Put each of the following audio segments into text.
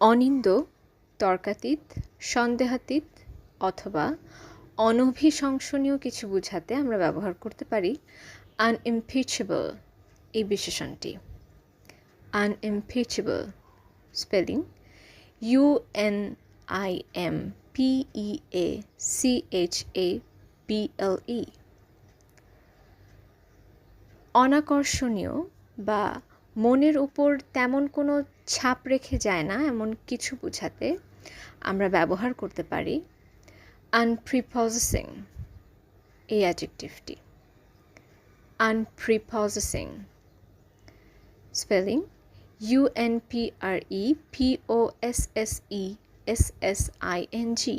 অনিন্দ, তর্কাতীত, সন্দেহাতীত অথবা অনভিশংসনীয় কিছু বোঝাতে আমরা ব্যবহার করতে পারি আনইমপিচেবল এই বিশেষণটি। Unimpeachable spelling U N I M P E A C H A B L E অনাকর্ষণীয় বা মনের উপর তেমন কোনো ছাপ রেখে যায় না এমন কিছু বোঝাতে আমরা ব্যবহার করতে পারি আনপ্রিপজেসিং এই অ্যাডজেক্টিভটি unprepossessing spelling U N P R E P O S S E S S I N G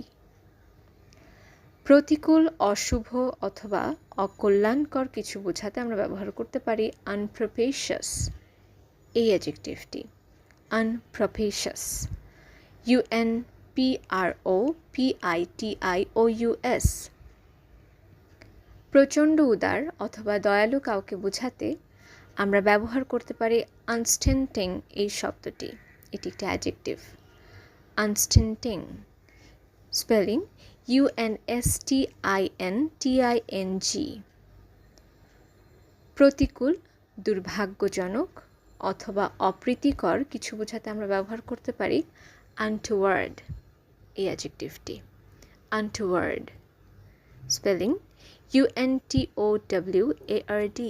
প্রতিকূল, অশুভ অথবা অকল্যাণকর কিছু বোঝাতে আমরা ব্যবহার করতে পারি আনপ্রপেশাস এই অ্যাডজেক্টিভটি unpropitious U N P R O P I T I O U S প্রচণ্ড উদার অথবা দয়ালু কাউকে বোঝাতে আমরা ব্যবহার করতে পারি আনস্টেন্টিং এই শব্দটি। এটি একটি adjective unstinting spelling U N S T I N T I N G প্রতিকূল, দুর্ভাগ্যজনক অথবা অপ্রীতিকর কিছু বোঝাতে আমরা ব্যবহার করতে পারি আনটুয়ার্ড এই অ্যাজেকটিভটি untoward spelling U N T O W A R D